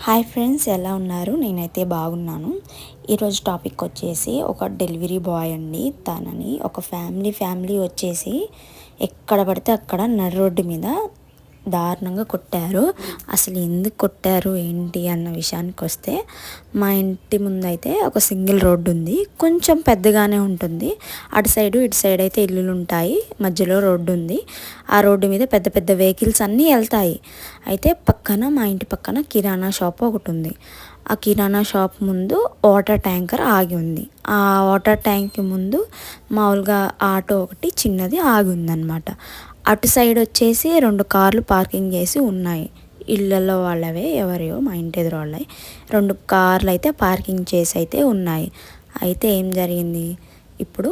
Hi friends ఎలా ఉన్నారు? నేనైతే బాగున్నాను. ఈరోజు టాపిక్ వచ్చేసి ఒక డెలివరీ బాయ్ అండి. తనని ఒక ఫ్యామిలీ ఫ్యామిలీ వచ్చేసి ఎక్కడ పడితే అక్కడ నడి రోడ్డు మీద దారుణంగా కొట్టారు. అసలు ఎందుకు కొట్టారు? ఏంటి? అన్న విషయానికి వస్తే మా ఇంటి ముందైతే ఒక సింగిల్ రోడ్డు ఉంది. కొంచెం పెద్దగానే ఉంటుంది. అటు సైడు ఇటు సైడ్ అయితే ఇల్లులు ఉంటాయి. మధ్యలో రోడ్డు ఉంది. ఆ రోడ్డు మీద పెద్ద పెద్ద వెహికల్స్ అన్నీ వెళ్తాయి. అయితే పక్కన మా ఇంటి పక్కన కిరాణా షాప్ ఒకటి ఉంది. ఆ కిరాణా షాప్ ముందు వాటర్ ట్యాంకర్ ఆగి ఉంది. ఆ వాటర్ ట్యాంక్ ముందు మామూలుగా ఆటో ఒకటి చిన్నది ఆగి ఉందన్నమాట. అటు సైడ్ వచ్చేసి రెండు కార్లు పార్కింగ్ చేసి ఉన్నాయి. ఇళ్ళల్లో వాళ్ళవే ఎవరియో మా ఇంటి ఎదురు వాళ్ళవి రెండు కార్లు అయితే పార్కింగ్ చేసి అయితే ఉన్నాయి. అయితే ఏం జరిగింది? ఇప్పుడు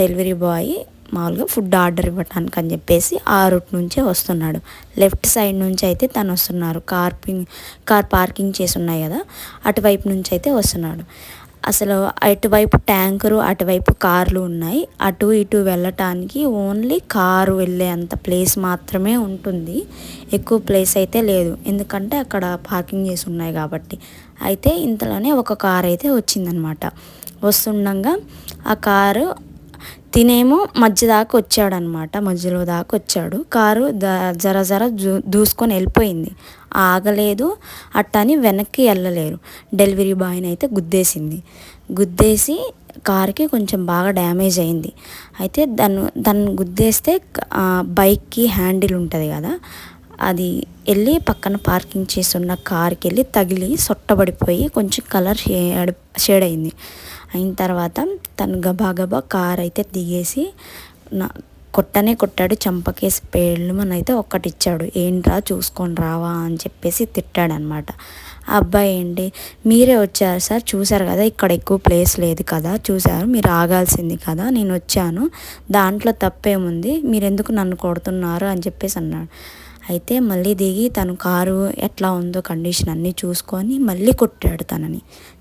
డెలివరీ బాయ్ మామూలుగా ఫుడ్ ఆర్డర్ ఇవ్వటానికి అని చెప్పేసి ఆ రూట్ నుంచే వస్తున్నాడు. లెఫ్ట్ సైడ్ నుంచి అయితే తను వస్తున్నారు. కార్పింగ్ కార్ పార్కింగ్ చేసి ఉన్నాయి కదా అటువైపు నుంచి అయితే వస్తున్నాడు. అసలు అటువైపు ట్యాంకరు అటువైపు కార్లు ఉన్నాయి. అటు ఇటు వెళ్ళటానికి ఓన్లీ కారు వెళ్ళే అంత ప్లేస్ మాత్రమే ఉంటుంది. ఎక్కువ ప్లేస్ అయితే లేదు. ఎందుకంటే అక్కడ పార్కింగ్ చేసి ఉన్నాయి కాబట్టి. అయితే ఇంతలోనే ఒక కార్ అయితే వచ్చిందనమాట. వస్తుండగా ఆ కారు తినేమో మధ్య దాకా వచ్చాడనమాట. మధ్యలో దాకా వచ్చాడు. కారు జర జర దూసుకొని వెళ్ళిపోయింది. ఆగలేదు. అట్టని వెనక్కి వెళ్ళలేరు. డెలివరీ బాయ్ని అయితే గుద్దేసింది. గుద్దేసి కార్కి కొంచెం బాగా డ్యామేజ్ అయింది. అయితే దాన్ని దాన్ని గుద్దేస్తే బైక్కి హ్యాండిల్ ఉంటుంది కదా. అది వెళ్ళి పక్కన పార్కింగ్ చేసి ఉన్న కార్కి వెళ్ళి తగిలి సొట్టబడిపోయి కొంచెం కలర్ షేడ్ షేడ్ అయింది. అయిన తర్వాత తను గబా గబా కార్ అయితే దిగేసి నా కొట్టనే కొట్టాడు. చంపకేసి పేళ్ళమనైతే ఒక్కటిచ్చాడు. ఏంట్రా చూసుకొని రావా అని చెప్పేసి తిట్టాడనమాట. ఆ అబ్బాయి ఏంటి? మీరే వచ్చారు సార్. చూసారు కదా ఇక్కడ ఎక్కువ ప్లేస్ లేదు కదా. చూసారు మీరు ఆగాల్సింది కదా. నేను వచ్చాను. దాంట్లో తప్పేముంది? మీరు ఎందుకు నన్ను కొడుతున్నారు అని చెప్పేసి అన్నాడు. అయితే మళ్ళీ దిగి తను కారు ఎట్లా ఉందో కండిషన్ అన్నీ చూసుకొని మళ్ళీ కొట్టాడు తనని.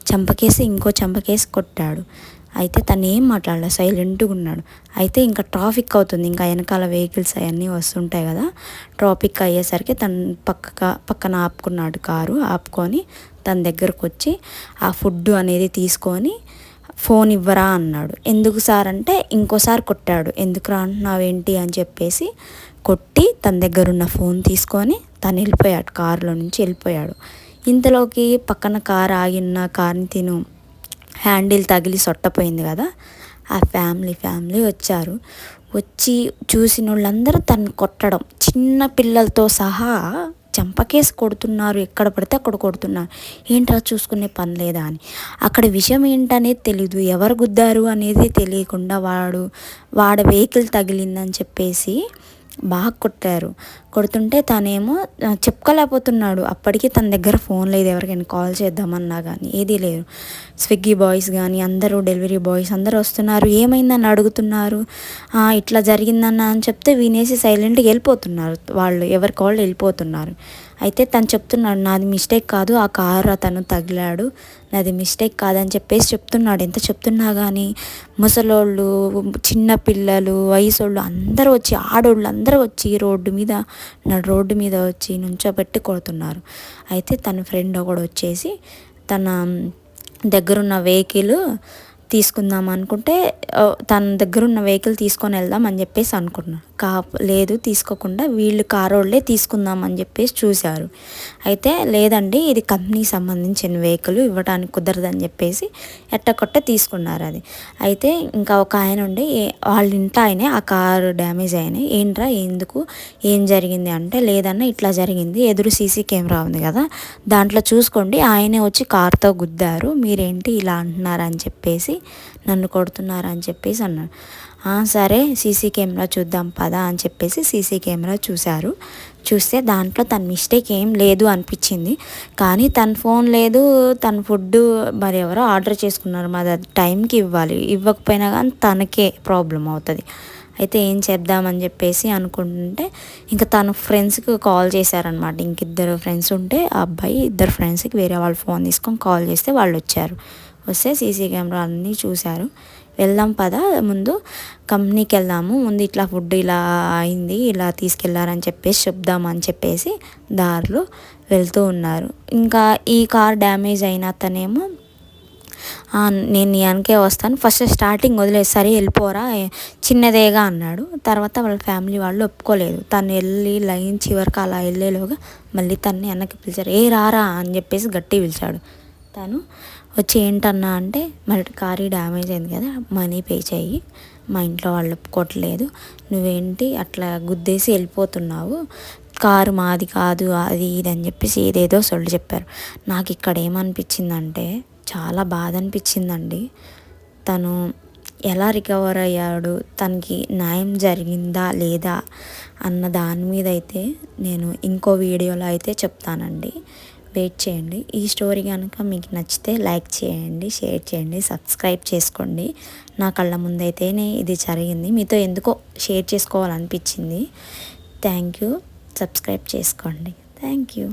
చంపకేసి ఇంకో చంపకేసి కొట్టాడు. అయితే తను ఏం మాట్లాడలేదు సైలెంట్గా ఉన్నాడు. అయితే ఇంకా ట్రాఫిక్ అవుతుంది ఇంకా వెనకాల వెహికల్స్ అవన్నీ వస్తుంటాయి కదా. ట్రాఫిక్ అయ్యేసరికి తను పక్క పక్కన ఆపుకున్నాడు కారు ఆపుకొని తన దగ్గరకు వచ్చి ఆ ఫుడ్ అనేది తీసుకొని ఫోన్ ఇవ్వరా అన్నాడు. ఎందుకు సార్ అంటే ఇంకోసారి కొట్టాడు. ఎందుకు రా అంటున్నావేంటి అని చెప్పేసి కొట్టి తన దగ్గర ఉన్న ఫోన్ తీసుకొని తను వెళ్ళిపోయాడు కారులో నుంచి వెళ్ళిపోయాడు. ఇంతలోకి పక్కన కార్ ఆగిన కార్ని తిను హ్యాండిల్ తగిలి సొట్టపోయింది కదా. ఆ ఫ్యామిలీ ఫ్యామిలీ వచ్చారు. వచ్చి చూసిన వాళ్ళందరూ తను కొట్టడం చిన్న పిల్లలతో సహా చంపకేసి కొడుతున్నారు ఎక్కడ పడితే అక్కడ కొడుతున్నారు. ఏంట్రా చూసుకునే పని లేదా అని. అక్కడ విషయం ఏంటనేది తెలీదు. ఎవరు గుద్దారు అనేది తెలియకుండా వాడు వాడ వెహికల్ తగిలిందని చెప్పేసి బాగా కొట్టారు. కొడుతుంటే తనేమో చెప్పుకోలేకపోతున్నాడు. అప్పటికి తన దగ్గర ఫోన్ లేదు ఎవరికైనా కాల్ చేద్దామన్నా కానీ ఏదీ లేదు. స్విగ్గీ బాయ్స్ కానీ అందరూ డెలివరీ బాయ్స్ అందరూ వస్తున్నారు. ఏమైందని అడుగుతున్నారు? ఇట్లా జరిగిందన్న అని చెప్తే వినేసి సైలెంట్గా వెళ్ళిపోతున్నారు. వాళ్ళు ఎవరికి వాళ్ళు వెళ్ళిపోతున్నారు. అయితే తను చెప్తున్నాడు నాది మిస్టేక్ కాదు ఆ కారు అతను తగిలాడు. నాది మిస్టేక్ కాదని చెప్పేసి చెప్తున్నాడు. ఎంత చెప్తున్నా కానీ ముసలోళ్ళు చిన్న పిల్లలు వయసోళ్ళు అందరూ వచ్చి ఆడోళ్ళు అందరూ వచ్చి రోడ్డు మీద నడు రోడ్డు మీద వచ్చి నుంచోబెట్టి కొడుతున్నారు. అయితే తన ఫ్రెండ్ ఒకడు వచ్చేసి తన దగ్గరున్న వెహికల్ తీసుకుందాం అనుకుంటే తన దగ్గర ఉన్న వెహికల్ తీసుకొని వెళ్దాం అని చెప్పేసి అనుకున్నాను కా లేదు తీసుకోకుండా వీళ్ళు కారోళ్ళే తీసుకుందాం అని చెప్పేసి చూశారు. అయితే లేదండి ఇది కంపెనీకి సంబంధించిన వెహికల్ ఇవ్వడానికి కుదరదని చెప్పేసి ఎట్టకొట్ట తీసుకున్నారు అది. అయితే ఇంకా ఒక ఆయన ఉండి వాళ్ళ ఇంట్లో ఆయనే ఆ కారు డ్యామేజ్ అయినాయి. ఏంట్రా ఎందుకు? ఏం జరిగింది? అంటే లేదన్నా ఇట్లా జరిగింది. ఎదురు సీసీ కెమెరా ఉంది కదా దాంట్లో చూసుకోండి. ఆయనే వచ్చి కార్తో గుద్దారు. మీరేంటి ఇలా అంటున్నారని చెప్పేసి నన్ను కొడుతున్నారు అని చెప్పేసి అన్నాడు. సరే సీసీ కెమెరా చూద్దాం పదా అని చెప్పేసి సీసీ కెమెరా చూశారు. చూస్తే దాంట్లో తన మిస్టేక్ ఏం లేదు అనిపించింది. కానీ తన ఫోన్ లేదు తన ఫుడ్ మరి ఎవరో ఆర్డర్ చేసుకున్నారు. మరి టైంకి ఇవ్వాలి. ఇవ్వకపోయినా కానీ తనకే ప్రాబ్లం అవుతుంది. అయితే ఏం చేద్దామని చెప్పేసి అనుకుంటుంటే ఇంకా తన ఫ్రెండ్స్కి కాల్ చేశారనమాట ఇంక ఇద్దరు ఫ్రెండ్స్ ఉంటే ఆ అబ్బాయి ఇద్దరు ఫ్రెండ్స్కి వేరే వాళ్ళు ఫోన్ తీసుకొని కాల్ చేస్తే వాళ్ళు వచ్చారు. వస్తే సీసీ కెమెరా అన్నీ చూశారు. వెళ్దాం పద ముందు కంపెనీకి వెళ్దాము ముందు ఇట్లా ఫుడ్ ఇలా అయింది ఇలా తీసుకెళ్ళారని చెప్పేసి చెప్దామని చెప్పేసి దారిలో వెళ్తూ ఉన్నారు. ఇంకా ఈ కార్ డ్యామేజ్ అయిన అతనేమో నేను నీ వెనకే వస్తాను. ఫస్ట్ స్టార్టింగ్ వదిలేదు సరే వెళ్ళిపోరా చిన్నదేగా అన్నాడు. తర్వాత వాళ్ళ ఫ్యామిలీ వాళ్ళు ఒప్పుకోలేదు. తను వెళ్ళి లైన్ చివరికి అలా వెళ్ళేలోగా మళ్ళీ తన్ని వెనక్కి పిలిచారు. ఏ రారా అని చెప్పేసి గట్టి పిలిచాడు. తను వచ్చి ఏంటన్నా అంటే మరి కారు డ్యామేజ్ అయింది కదా మనీ పే చేయి మా ఇంట్లో వాళ్ళు ఒప్పుకోవట్లేదు. నువ్వేంటి అట్లా గుద్దేసి వెళ్ళిపోతున్నావు? కారు మాది కాదు అది ఇది అని చెప్పేసి ఏదేదో సొల్లు చెప్పారు. నాకు ఇక్కడ ఏమనిపించిందంటే చాలా బాధ అనిపించిందండి తను ఎలా రికవర్ అయ్యాడు తనకి న్యాయం జరిగిందా లేదా అన్న దాని మీద అయితే నేను ఇంకో వీడియోలో అయితే చెప్తానండి. వెయిట్ చేయండి. ఈ స్టోరీ కనుక మీకు నచ్చితే లైక్ చేయండి షేర్ చేయండి సబ్స్క్రైబ్ చేసుకోండి. నా కళ్ళ ముందైతేనే ఇది జరిగింది. మీతో ఎందుకో షేర్ చేసుకోవాలనిపించింది థ్యాంక్ యూ. సబ్స్క్రైబ్ చేసుకోండి. Thank you.